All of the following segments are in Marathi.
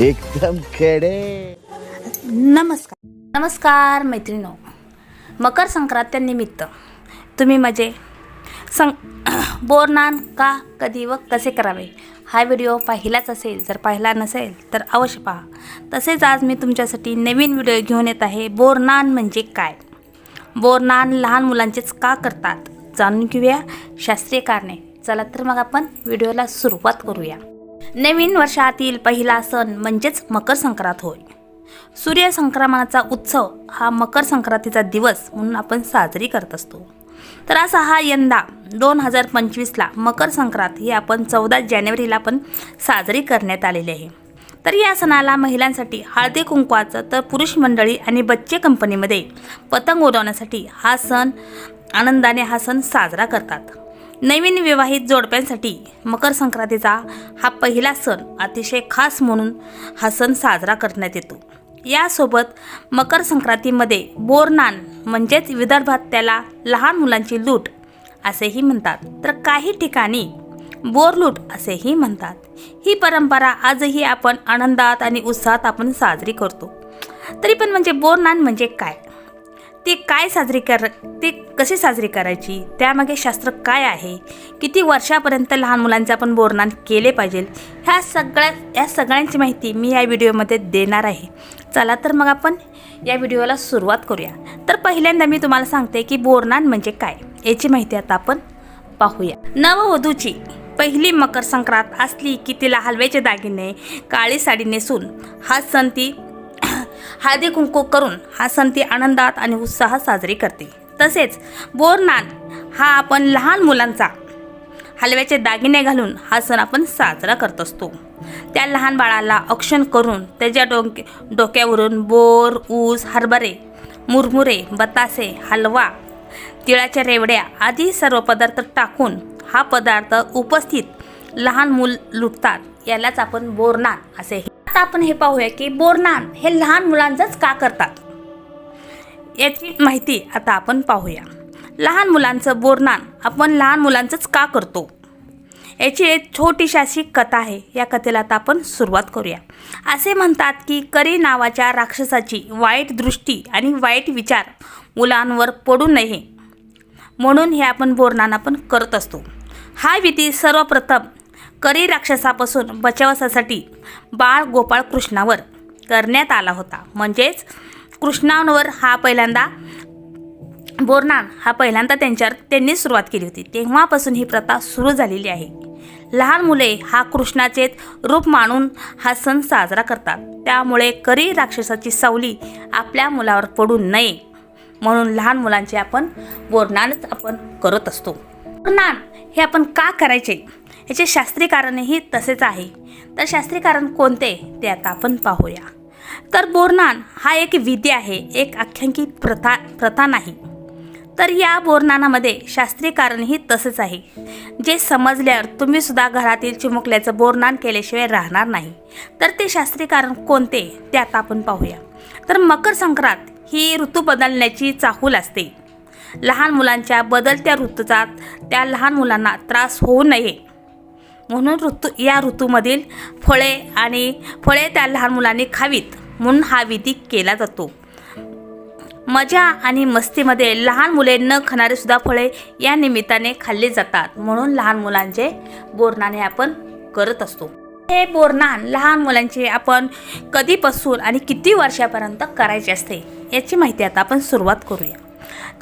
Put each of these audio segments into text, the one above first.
एकदम खेडे. नमस्कार. नमस्कार मैत्रिणो मकर संक्रांतीनिमित्त तुम्ही म्हणजे सं बोरनान का कधी व कसे करावे? हा व्हिडिओ पाहिलाच असेल जर पाहिला नसेल तर अवश्य पहा. तसेच आज मी तुमच्यासाठी नवीन व्हिडिओ घेऊन येत आहे बोरनान म्हणजे काय? बोरनान लहान मुलांचेच का करतात? जाणून घेऊया शास्त्रीय कारणे. चला तर मग आपण व्हिडिओला सुरुवात करूया. नवीन वर्षातील पहिला सण म्हणजेच मकर संक्रांत होय. सूर्य संक्रमणाचा उत्सव हा मकर संक्रांतीचा दिवस म्हणून आपण साजरी करत असतो. तर असा हा यंदा दोन हजार पंचवीसला मकर संक्रांत ही आपण चौदा जानेवारीला पण साजरी करण्यात आलेली आहे. तर या सणाला महिलांसाठी हळदी कुंकवाचं तर पुरुष मंडळी आणि बच्चे कंपनीमध्ये पतंग उडवण्यासाठी हा सण आनंदाने हा सण साजरा करतात. नवीन विवाहित जोडप्यांसाठी मकर संक्रांतीचा हा पहिला सण अतिशय खास म्हणून हा सण साजरा करण्यात येतो. यासोबत मकर संक्रांतीमध्ये बोरनान म्हणजेच विदर्भात त्याला लहान मुलांची लूट असेही म्हणतात. तर काही ठिकाणी बोरलूट असेही म्हणतात. ही परंपरा आजही आपण आनंदात आणि उत्साहात आपण साजरी करतो. तरी पण म्हणजे बोरनान म्हणजे काय? ती काय साजरी कर ती कशी साजरी करायची? त्यामागे शास्त्र काय आहे? किती वर्षापर्यंत लहान मुलांचे आपण बोरनान केले पाहिजे? ह्या सगळ्या या सगळ्यांची माहिती मी या व्हिडिओमध्ये देणार आहे. चला तर मग आपण या व्हिडिओला सुरुवात करूया. तर पहिल्यांदा मी तुम्हाला सांगते की बोरनान म्हणजे काय? याची माहिती आता आपण पाहूया. नववधूची पहिली मकर संक्रांत असली की तिला हलव्याचे दागिने काळी साडी नेसून हा सण ती हळदी कुंकू करून हा सण ती आनंदात आणि उत्साहात साजरी करते. तसेच बोरनान हा आपण लहान मुलांचा हलव्याचे दागिने घालून हा सण आपण साजरा करत असतो. त्या लहान बाळाला औक्षण करून त्याच्या डोके डोक्यावरून बोर ऊस हरभरे मुरमुरे बतासे हलवा तिळाच्या रेवड्या आदी सर्व पदार्थ टाकून हा पदार्थ उपस्थित लहान मूल लुटतात. यालाच आपण बोरनान असे आता आपण हे पाहूया की बोरनान हे लहान मुलांचंच का करतात? याची माहिती आता आपण पाहूया. लहान मुलांचं बोरनान आपण लहान मुलांचंच का करतो? याची एक छोटीशी अशी कथा आहे. या कथेला आता आपण सुरुवात करूया. असे म्हणतात की करी नावाच्या राक्षसाची वाईट दृष्टी आणि वाईट विचार मुलांवर पडू नये. म्हणून हे आपण बोरनान आपण करत असतो. हा विधी सर्वप्रथम करी राक्षसापासून बचावासाठी बाळ गोपाळ कृष्णावर करण्यात आला होता. म्हणजेच कृष्णावर हा पहिल्यांदा बोरनान हा पहिल्यांदा त्यांच्यावर त्यांनी सुरुवात केली होती. तेव्हापासून ही प्रथा सुरू झालेली आहे. लहान मुले हा कृष्णाचे रूप मानून हा सण साजरा करतात. त्यामुळे करी राक्षसाची सावली आपल्या मुलावर पडू नये म्हणून लहान मुलांचे आपण बोरनानच आपण करत असतो. बोरनान हे आपण का करायचे? याचे शास्त्रीय कारणही तसेच आहे. तर शास्त्रीय कारण कोणते? ते आता आपण पाहूया. तर बोरनान हा एक विधी आहे एक आख्यांकी प्रथा प्रथा नाही. तर या बोरनानामध्ये शास्त्रीय कारणही तसंच आहे. जे समजल्यावर तुम्ही सुद्धा घरातील चिमुकल्याचं बोरनान केल्याशिवाय राहणार नाही. तर ते शास्त्रीय कारण कोणते ते आता आपण पाहूया. तर मकर संक्रांत ही ऋतू बदलण्याची चाहूल असते. लहान मुलांच्या बदलत्या ऋतूचा त्या लहान मुलांना त्रास होऊ नये. म्हणून ऋतू या ऋतूमधील फळे आणि फळे त्या लहान मुलांनी खावीत. म्हणून हा विधी केला जातो. मजा आणि मस्तीमध्ये लहान मुले न खाणारे सुद्धा फळे या निमित्ताने खाल्ली जातात. म्हणून लहान मुलांचे बोरणाने आपण करत असतो. हे बोरनान लहान मुलांचे आपण कधीपासून आणि किती वर्षापर्यंत करायचे असते याची माहिती आता आपण सुरुवात करूया.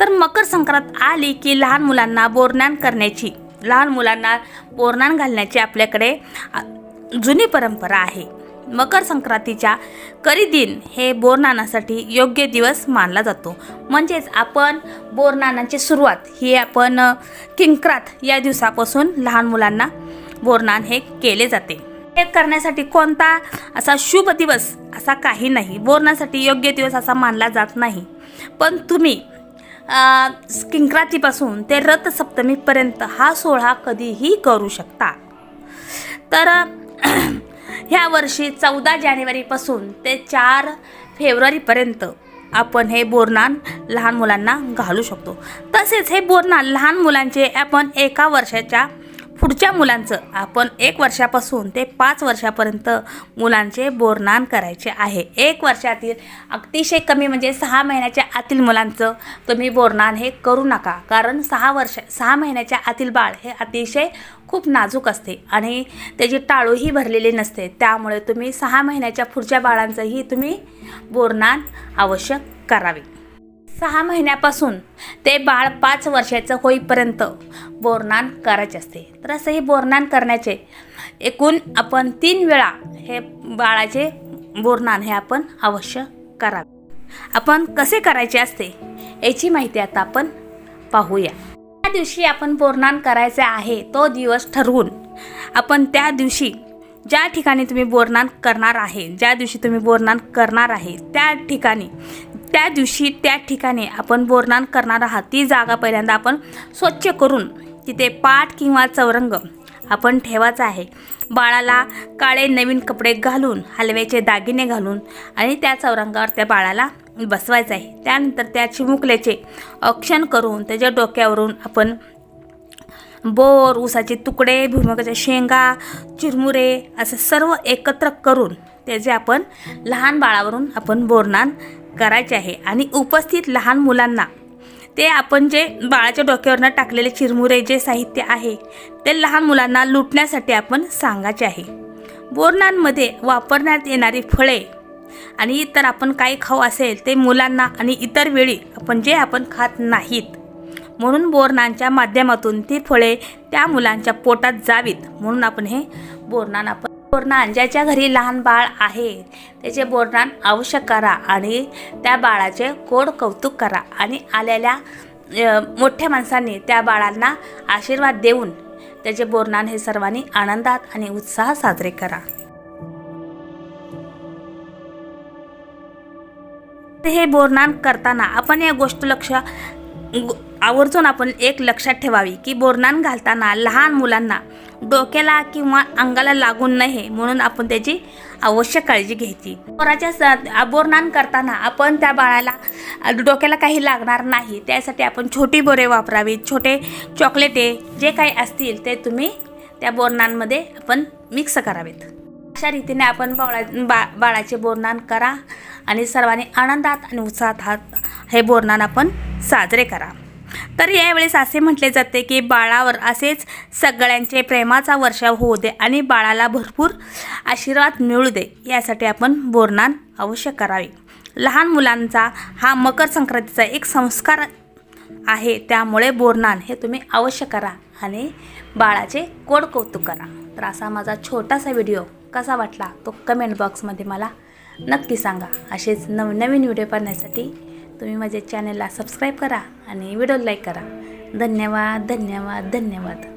तर मकर संक्रांत आली की लहान मुलांना बोरनान करण्याची लहान मुलांना बोरनान घालण्याची आपल्याकडे जुनी परंपरा आहे. मकर संक्रांतीच्या करी दिन हे बोरनानासाठी योग्य दिवस मानला जातो. म्हणजेच आपण बोरनानाची सुरुवात ही आपण किंक्रात या दिवसापासून लहान मुलांना बोरनान हे केले जाते. हे करण्यासाठी कोणता असा शुभ दिवस असा काही नाही. बोरणासाठी योग्य दिवस असा मानला जात नाही. पण तुम्ही किंक्रातीपासून ते रथसप्तमीपर्यंत हा सोहळा कधीही करू शकता. तर ह्या वर्षी चौदा जानेवारीपासून ते चार फेब्रुवारीपर्यंत आपण हे बोरनान लहान मुलांना घालू शकतो. तसेच हे बोरनान लहान मुलांचे आपण एका वर्षाच्या पुढच्या मुलांचं. आपण एक वर्षापासून ते पाच वर्षापर्यंत मुलांचे बोरनान करायचे आहे. एक वर्षातील अतिशय कमी म्हणजे सहा महिन्याच्या आतील मुलांचं तुम्ही बोरनान हे करू नका. कारण सहा वर्ष सहा महिन्याच्या आतील बाळ हे अतिशय खूप नाजूक असते आणि त्याची टाळूही भरलेली नसते. त्यामुळे तुम्ही सहा महिन्याच्या पुढच्या बाळांचंही तुम्ही बोरनान आवश्यक करावे. सहा महिन्यापासून ते बाळ पाच वर्षाचं होईपर्यंत बोरनान करायचे असते. तर असं हे बोरनान करण्याचे एकूण आपण तीन वेळा हे बाळाचे बोरनान हे आपण अवश्य करावे. आपण कसे करायचे असते याची माहिती आता आपण पाहूया. त्या दिवशी आपण बोरनान करायचे आहे तो दिवस ठरवून आपण त्या दिवशी ज्या ठिकाणी तुम्ही बोरनान करणार आहे ज्या दिवशी तुम्ही बोरनान करणार आहे त्या ठिकाणी त्या दिवशी त्या ठिकाणी आपण बोरनान करणार आहात. ती जागा पहिल्यांदा आपण स्वच्छ करून तिथे पाठ किंवा चौरंग आपण ठेवायचा आहे. बाळाला काळे नवीन कपडे घालून हलव्याचे दागिने घालून आणि त्या चौरंगावर त्या बाळाला बसवायचं आहे. त्यानंतर त्या चिमुकल्याचे औक्षण करून त्याच्या डोक्यावरून आपण बोर ऊसाचे तुकडे भुईमुगाच्या शेंगा चिरमुरे असं सर्व एकत्र करून त्याचे आपण लहान बाळावरून आपण बोरनान करायचे आहे. आणि उपस्थित लहान मुलांना ते आपण जे बाळाच्या डोक्यावरनं टाकलेले चिरमुरे जे साहित्य आहे ते लहान मुलांना लुटण्यासाठी आपण सांगायचे आहे. बोरणांमध्ये वापरण्यात येणारी फळे आणि इतर आपण काही खाऊ असेल ते मुलांना आणि इतर वेळी आपण जे आपण खात नाहीत म्हणून बोरणांच्या माध्यमातून ती फळे त्या मुलांच्या पोटात जावीत म्हणून आपण हे बोरणांना आपण बोरणान ज्याच्या घरी लहान बाळ आहे त्याचे बोरणान आवश्यक करा आणि त्या बाळाचे गोड कौतुक करा आणि आलेल्या मोठ्या माणसांनी त्या बाळांना आशीर्वाद देऊन त्याचे बोरणान हे सर्वांनी आनंदात आणि उत्साह साजरे करा. हे बोरणान करताना आपण या गोष्ट लक्ष आवर्जून आपण एक लक्षात ठेवावी की बोरनान घालताना लहान मुलांना डोक्याला किंवा अंगाला लागून नये म्हणून आपण त्याची आवश्यक काळजी घ्यायची. बोराच्या स- बोरनान करताना आपण त्या बाळाला डोक्याला काही लागणार नाही. त्यासाठी आपण छोटी बोरे वापरावीत छोटे चॉकलेटे जे काही असतील ते तुम्ही त्या बोरनांमध्ये आपण मिक्स करावेत. अशा रीतीने आपण बाळा बा बाळाचे बोरनान करा आणि सर्वांनी आनंदात आणि उत्साहात हे बोरनान आपण साजरे करा. तर यावेळेस असे म्हटले जाते की बाळावर असेच सगळ्यांचे प्रेमाचा वर्षाव होऊ दे आणि बाळाला भरपूर आशीर्वाद मिळू दे यासाठी आपण बोरणान अवश्य करावे. लहान मुलांचा हा मकर संक्रांतीचा एक संस्कार आहे त्यामुळे बोरणान हे तुम्ही अवश्य करा आणि बाळाचे कोड कौतुक करा. तर असा माझा छोटासा व्हिडिओ कसा वाटला तो कमेंट बॉक्समध्ये मला नक्की सांगा. असेच नवनवीन व्हिडिओ पाहण्यासाठी तुम्ही माझ्या चॅनलला सबस्क्राईब करा आणि व्हिडिओ लाईक करा. धन्यवाद धन्यवाद धन्यवाद.